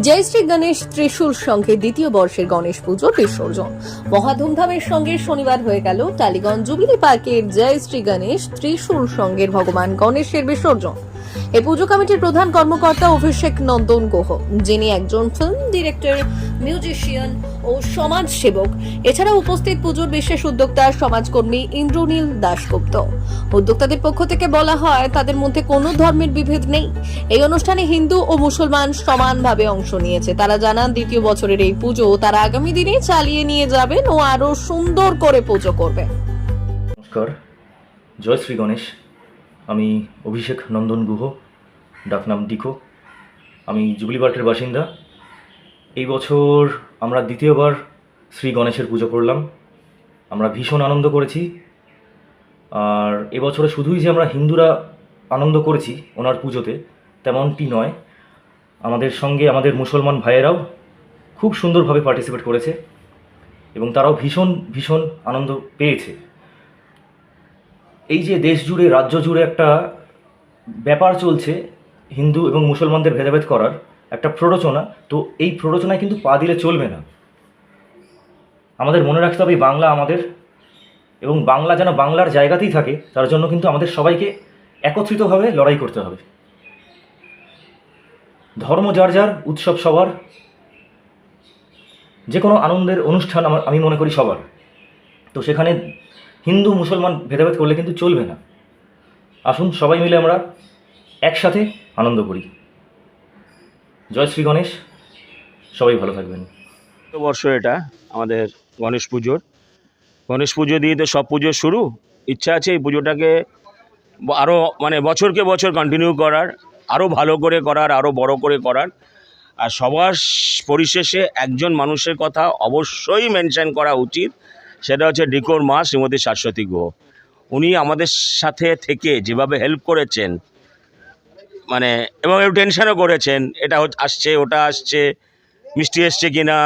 জয় শ্রী গণেশ ত্রিশূল সঙ্গে দ্বিতীয় বর্ষের গণেশ পুজো বিসর্জন। মহা ধুমধামের সঙ্গে শনিবার হয়ে গেল টালিগঞ্জ জুবিলি পার্কের জয় শ্রী গণেশ ত্রিশূল সঙ্গের ভগবান গণেশের বিসর্জন। এ পুজো কমিটির প্রধান কর্মকর্তা অভিষেক নন্দন গোহ, যিনি একজন ফিল্ম ডিরেক্টর মিউজিশিয়ান ও সমাজ সেবক এছাড়া উপস্থিত পুজোর বিশেষ উদ্যোক্তা সমাজকর্মী ইন্দ্রনীল দাশগুপ্ত। উদ্যোক্তাদের পক্ষ থেকে বলা হয়, তাদের মধ্যে কোনো ধর্মের বিভেদ নেই। এই অনুষ্ঠানে হিন্দু ও মুসলমান সমানভাবে অংশ নিয়েছে। তারা জানান, দ্বিতীয় বছরের এই পুজো তারা আগামী দিনে চালিয়ে নিয়ে যাবেন ও আরও সুন্দর করে পুজো করবে নমস্কার। জয় শ্রী গণেশ। আমি অভিষেক নন্দন গুহ ডাকনাম ডিকো। আমি জুবলি পার্কের বাসিন্দা। এই বছর আমরা দ্বিতীয়বার শ্রী গণেশের পুজো করলাম। আমরা ভীষণ আনন্দ করেছি। আর এবছরে শুধুই যে আমরা হিন্দুরা আনন্দ করেছি ওনার পুজোতে, তেমনটি নয়। আমাদের সঙ্গে আমাদের মুসলমান ভাইয়েরাও খুব সুন্দরভাবে পার্টিসিপেট করেছে এবং তারাও ভীষণ ভীষণ আনন্দ পেয়েছে। এই যে দেশ জুড়ে, রাজ্য জুড়ে একটা ব্যাপার চলছে হিন্দু এবং মুসলমানদের ভেদাভেদ করার একটা প্ররোচনা, তো এই প্ররোচনায় কিন্তু পা দিলে চলবে না। আমাদের মনে রাখতে হবে বাংলা আমাদের, এবং বাংলা যেন বাংলার জায়গাতেই থাকে, তার জন্য কিন্তু আমাদের সবাইকে একত্রিতভাবে লড়াই করতে হবে। ধর্ম যার যার, উৎসব সবার যে কোনো আনন্দের অনুষ্ঠান আমার, আমি মনে করি সবার। তো সেখানে হিন্দু, মুসলমান ভেদাভেদ করলে কিন্তু চলবে না। আসুন সবাই মিলে আমরা একসাথে আনন্দ করি। জয় শ্রী গণেশ। সবাই ভালো থাকবেন। বর্ষ এটা, আমাদের গণেশ পুজোর। গণেশ পুজো দিয়ে তো সব পুজোর শুরু। ইচ্ছা আছে এই পুজোটাকে আরও মানে বছরকে বছর কন্টিনিউ করার আরও ভালো করে করার আরও বড় করে করার। আর সবার পরিশেষে একজন মানুষের কথা অবশ্যই মেনশন করা উচিত। সেটা হচ্ছে ডিকোর মা শ্রীমতী শাশ্বতী গুহ। উনি আমাদের সাথে থেকে যেভাবে হেল্প করেছেন মানে এবং একটু টেনশনও করেছেন। এটা আসছে ওটা আসছে মিষ্টি এসছে কিনা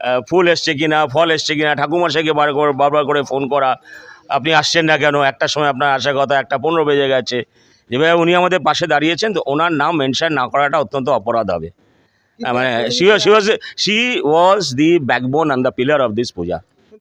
আহ, ফুল এসছে কিনা ফল এসছে কিনা ঠাকুমশাইকে বার করে বারবার করে ফোন করা। আপনি আসছেন না কেন? একটা সময় আপনার আসার কথা একটা পনেরো বেজে গেছে। যেভাবে উনি আমাদের পাশে দাঁড়িয়েছেন তো ওনার নাম মেনশন না করাটা অত্যন্ত অপরাধ হবে। মানে she was she was the backbone and the pillar of this puja.